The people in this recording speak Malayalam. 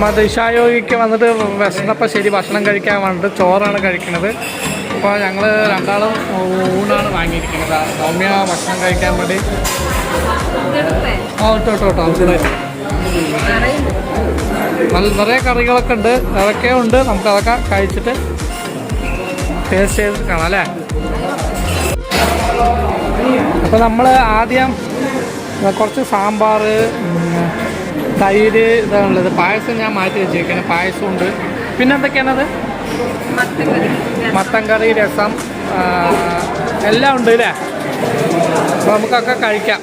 മറ്റേ ഇഷായോഗിക്ക് വന്നിട്ട് വിശന്നപ്പോൾ ശരി ഭക്ഷണം കഴിക്കാൻ വേണ്ടിട്ട് ചോറാണ് കഴിക്കുന്നത്. അപ്പോൾ ഞങ്ങൾ രണ്ടാളും ഊണാണ് വാങ്ങിയിരിക്കുന്നത്. സൗമ്യ ഭക്ഷണം കഴിക്കാൻ വേണ്ടി. ഓട്ടോ ഇട്ടോ ഇട്ടോ. നല്ല നിറയെ കറികളൊക്കെ ഉണ്ട്. അതൊക്കെ ഉണ്ട്. നമുക്ക് അതൊക്കെ കഴിച്ചിട്ട് ടേസ്റ്റ് ചെയ്ത് കാണാം അല്ലേ? അപ്പോൾ നമ്മൾ ആദ്യം കുറച്ച് സാമ്പാർ തൈര് ഇതാണുള്ളത്. പായസം ഞാൻ മാറ്റി വെച്ചേക്കുന്നത് പായസം ഉണ്ട് പിന്നെ എന്തൊക്കെയാണത്? മത്തൻ കറി രസം എല്ലാം ഉണ്ട് അല്ലേ അപ്പോൾ നമുക്കൊക്കെ കഴിക്കാം.